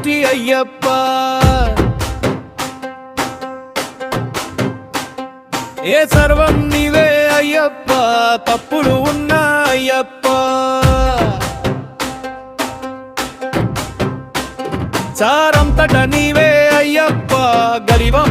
ఏమిటి అయ్యప్ప. ఏ సర్వం నీవే అయ్యప్ప తప్పులు ఉన్నా అయ్యప్ప. సారంతట నీవే అయ్యప్ప గరివం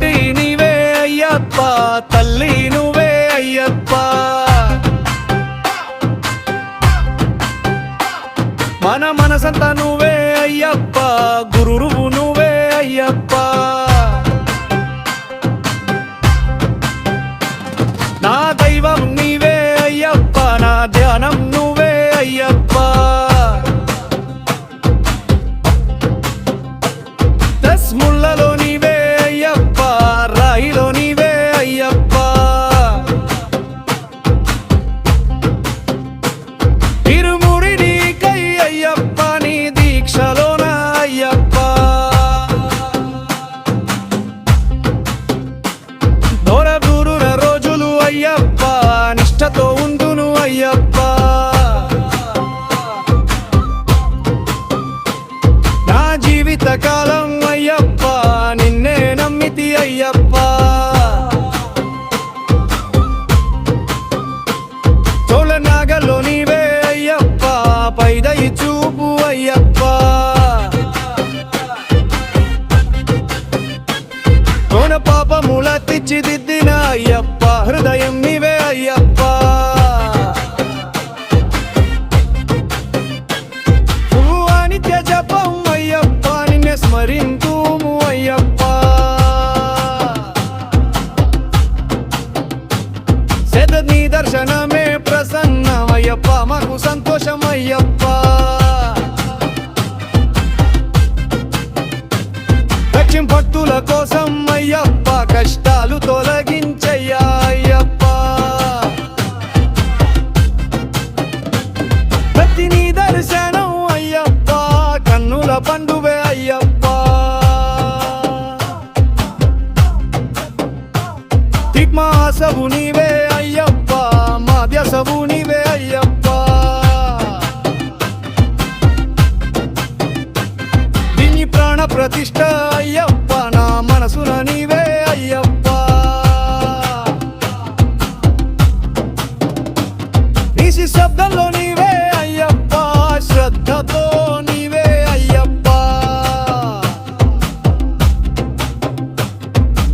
తండ్రి నీవే అయ్యప్ప తల్లి నువ్వే అయ్యప్ప. మన మనసంతా నువ్వే అయ్యప్ప గురువు నువ్వే అయ్యప్ప. నా దైవం నీవే అయ్యప్ప నా ధ్యానం నువ్వే అయ్యప్ప. దస్ముళ్ళలో నీవే తీర్చిదిద్దిన అయ్యప్ప. హృదయం నీవే అయ్యప్ప. నిత్య జపం అయ్యప్ప నిన్నే స్మరింతుము అయ్యప్ప. శత నీ దర్శనమే ప్రసన్నమయ్యప్ప మాకు సంత కష్టాలు తొలగించయ్యా అయ్యప్ప. ప్రతి నీ దర్శనం అయ్యప్ప కన్నుల పండువే అయ్యప్ప. దిగ్మాసవు నీవే అయ్యప్ప మాధ్యసవు నీవే అయ్యప్ప. దీని ప్రాణ ప్రతిష్ట అయ్యప్ప. నీసి శబ్దంలో నీవే అయ్యప్ప శ్రద్ధతో నీవే అయ్యప్ప.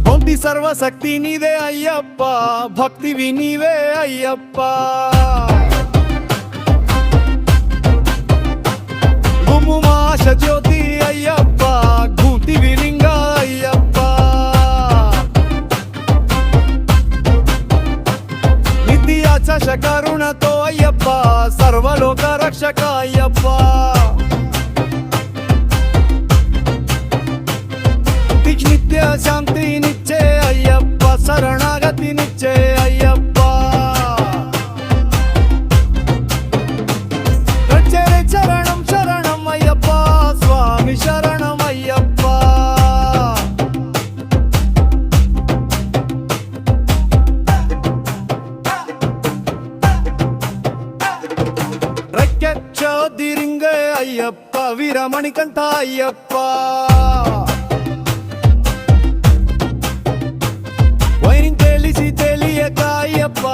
పొంది సర్వశక్తి నీదే అయ్యప్ప భక్తివి నీవే అయ్యప్ప. గుమ్ముమాశ జ్యోతి అయ్యప్ప గూతి విలింగ అయ్యప్ప. నిత్యాచ కరుణతో అయ్యప్ప సర్వలోక రక్షక అయ్యప్ప ஐயப்பா வீரமணிக்கன் தாயப்பா వైరిం తెలిసి తెలియక అయ్యప్ప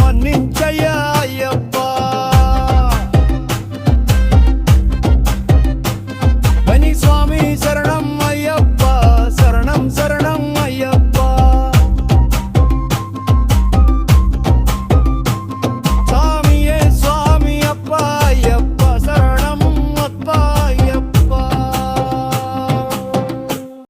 మన్నించయ్యా అయ్యప్ప స్వామి శరణం